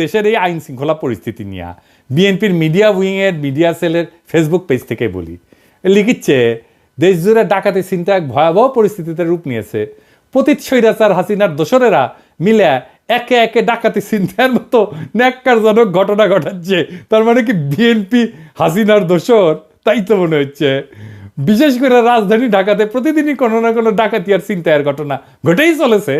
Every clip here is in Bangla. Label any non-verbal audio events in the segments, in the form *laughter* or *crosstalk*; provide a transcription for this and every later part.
দেশের এই আইন শৃঙ্খলা পরিস্থিতি নিয়ে বিএনপির মিডিয়া উইংয়ের, মিডিয়া সেলের ফেসবুক পেজ থেকে বলি, লিখিচ্ছে দেশ জুড়ে ডাকাতি চিন্তা এক ভয়াবহ পরিস্থিতিতে রূপ নিয়েছে। পতিত স্বৈরাচার হাসিনার দোসরেরা মিলে একে একে ডাকাতি চিন্তার মতো ন্যাক্কারজনক ঘটনা ঘটাচ্ছে। তার মানে কি বিএনপি হাসিনার দোসর? তাই তো মনে হচ্ছে। বিশেষ করে রাজধানী ঢাকাতে প্রতিদিনই কোনো না কোনো ডাকাতি আর চিন্তায়ের ঘটনা ঘটেই চলেছে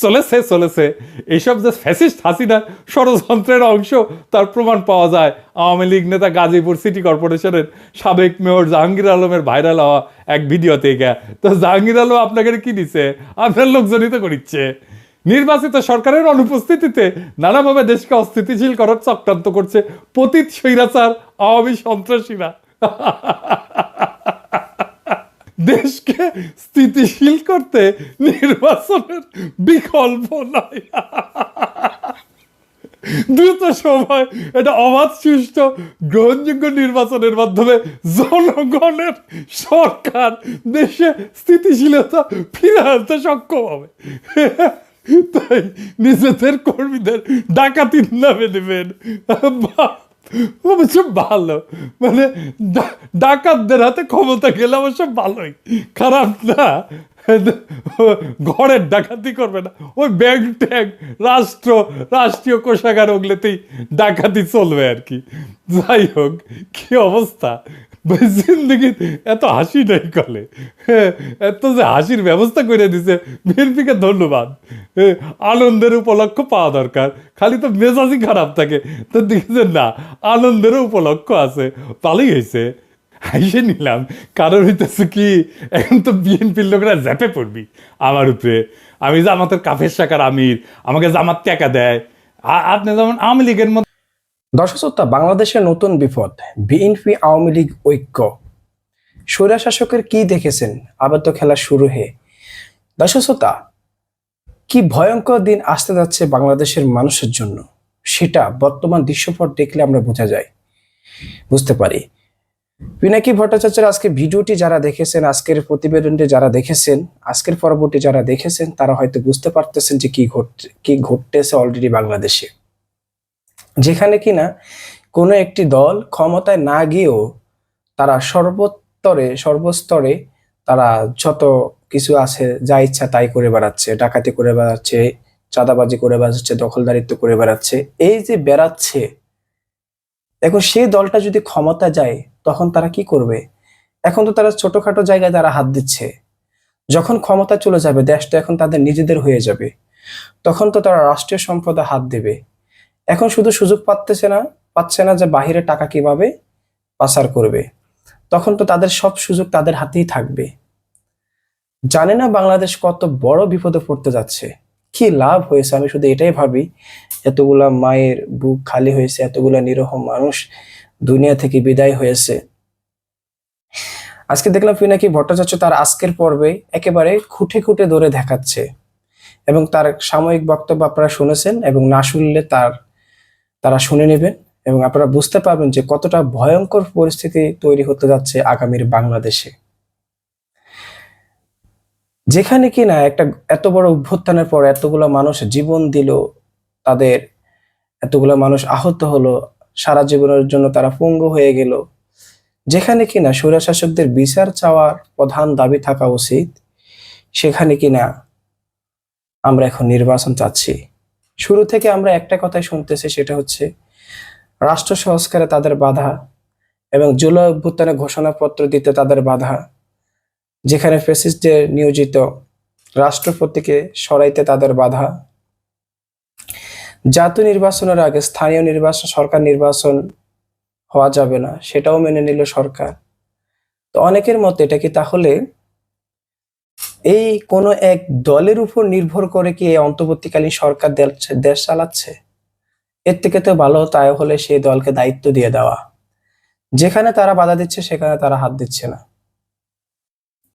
চলেছে চলেছে। এইসব যে ফ্যাসিস্ট হাসিনার ষড়যন্ত্রের অংশ, তার প্রমাণ পাওয়া যায়। আওয়ামী লীগ নেতা গাজীপুর সিটি কর্পোরেশনের সাবেক মেয়র জাহাঙ্গীর আলমের ভাইরাল হওয়া এক ভিডিওতে থেকে তো জাহাঙ্গীর আলম আপনাকে কি দিছে? আপনার লোকজনই তো করিচ্ছে। নির্বাচিত সরকারের অনুপস্থিতিতে নানাভাবে দেশকে অস্থিতিশীল করার চক্রান্ত করছে পতিত স্বৈরাচার আওয়ামী সন্ত্রাসীরা। *laughs* দেশকে স্থিতিশীল করতে নির্বাচনের বিকল্প নাই। দ্রুত সময় এটা অবাধ সুষ্ঠু গ্রহণযোগ্য নির্বাচনের মাধ্যমে জনগণের সরকার দেশে স্থিতিশীলতা ফিরে আনতে সক্ষম হবে। তাই নিজেদের কর্মীদের ডাকাতির নামে দেবেন বাহ, অবশ্য ভালো। মানে ডাকাতদের হাতে ক্ষমতা গেলে অবশ্য ভালোই। খারাপ না। ঘরের ডাকাতি করবে না। ওই ব্যাংক ট্যাঙ্ক রাষ্ট্র, রাষ্ট্রীয় কোষাগার ওগুলোতেই ডাকাতি চলবে আর কি। যাই হোক, কি অবস্থা? জিন্দগি এত হাসি নেই কলে। হ্যাঁ, এত যে হাসির ব্যবস্থা করে দিছে বিএনপিকে ধন্যবাদ। হ্যাঁ, আনন্দের উপলক্ষ পাওয়া দরকার। খালি তো মেজাজই খারাপ থাকে। তো দেখেছেন না আনন্দেরও উপলক্ষ আছে ভালোই হয়েছে। হাইসে নিলাম। কারণ হইতেছে কি এখন তো বিএনপির লোকরা জ্যাপে পড়বি আমার উপরে। আমি জামাতের কাফের শাখার আমির আমাকে জামাত টাকা দেয়। আপনি যেমন আওয়ামী লীগের মধ্যে দর্শক শ্রোতা বাংলাদেশের নতুন বিপদ, বিএনপি আওয়ামী লীগ ঐক্য। স্বৈরা শাসকের কি দেখেছেন? আবার তো খেলা শুরু হয়ে দর্শক শ্রোতা কি ভয়ঙ্কর দিন আসতে যাচ্ছে বাংলাদেশের মানুষের জন্য? সেটা বর্তমান দৃশ্যপট দেখলে আমরা বোঝা যায়। বুঝতে পারি। পিনাকি ভট্টাচার্যের আজকে ভিডিওটি যারা দেখেছেন, আজকের প্রতিবেদনটি যারা দেখেছেন, আজকের পরবর্তী যারা দেখেছেন, তারা হয়তো বুঝতে পারতেছেন যে কি ঘট, কি ঘটতেছে অলরেডি বাংলাদেশে। যেখানে কিনা কোনো একটি দল ক্ষমতায় না গিয়েও তারা সর্বস্তরে সর্বস্তরে তারা যত কিছু আছে যা ইচ্ছা তাই করে বেড়াচ্ছে, ডাকাতি করে বেড়াচ্ছে, চাঁদাবাজি করে বেড়াচ্ছে, দখলদারিত্ব করে বেড়াচ্ছে, এই যে বেড়াচ্ছে, এখন সেই দলটা যদি ক্ষমতা যায়, তখন তারা কি করবে? এখন তো তারা ছোটখাটো জায়গায় তারা হাত দিচ্ছে। যখন ক্ষমতা চলে যাবে, দেশটা এখন তাদের নিজেদের হয়ে যাবে। তখন তো তারা রাষ্ট্রীয় সম্পদে হাত দেবে। এখন শুধু সুযোগ পাচ্ছে না পাচ্ছে না যে বাহিরে টাকা কীভাবে পাচার করবে। তখন তো তাদের সব সুযোগ তাদের হাতেই থাকবে। জানে না বাংলাদেশ কত বড় বিপদে পড়তে যাচ্ছে। কি লাভ হয়েছে? আমি শুধু এটাই ভাবি, এতগুলা মায়ের বুক খালি হয়েছে, এতগুলা নিরহ মানুষ দুনিয়া থেকে বিদায় হয়েছে। আজকে দেখলাম পিনাকি ভট্টাচার্য তার আজকের পর্বে একেবারে খুঁটে খুঁটে ধরে দেখাচ্ছে। এবং তার সাময়িক বক্তব্য আপনারা শুনেছেন এবং না শুনলে তার তারা শুনে নেবেন এবং আপনারা বুঝতে পারবেন যে কতটা ভয়ঙ্কর পরিস্থিতি তৈরি হতে যাচ্ছে আগামীর বাংলাদেশে। যেখানে কিনা একটা এত বড় অভ্যুত্থানের পর এতগুলো মানুষ জীবন দিল, তাদের এতগুলো মানুষ আহত হলো, সারা জীবনের জন্য তারা পঙ্গু হয়ে গেল। যেখানে কিনা স্বৈরা শাসকদের বিচার চাওয়ার প্রধান দাবি থাকা উচিত, সেখানে কিনা আমরা এখন নির্বাচন চাচ্ছি। শুরু থেকে আমরা একটা কথাই শুনতেছি, সেটা হচ্ছে রাষ্ট্র সংস্কারে তাদের বাধা এবং জুলাই অভ্যুত্থানে ঘোষণাপত্র দিতে তাদের বাধা, যেখানে ফেসিস্টদের নিয়োজিত রাষ্ট্রপতিকে সরাইতে তাদের বাধা। জাতীয় নির্বাচনের আগে স্থানীয় নির্বাচন, সরকার নির্বাচন হওয়া যাবে না, সেটাও মেনে নিল সরকার। তো অনেকের মতে এটা কি তাহলে এই কোন এক দলের উপর নির্ভর করে কি এই অন্তর্বর্তীকালীন সরকার দেশ- চালাচ্ছে? এর থেকে তো ভালো তাই হলে সেই দলকে দায়িত্ব দিয়ে দেওয়া। যেখানে তারা বাধা দিচ্ছে, সেখানে তারা হাত দিচ্ছে না।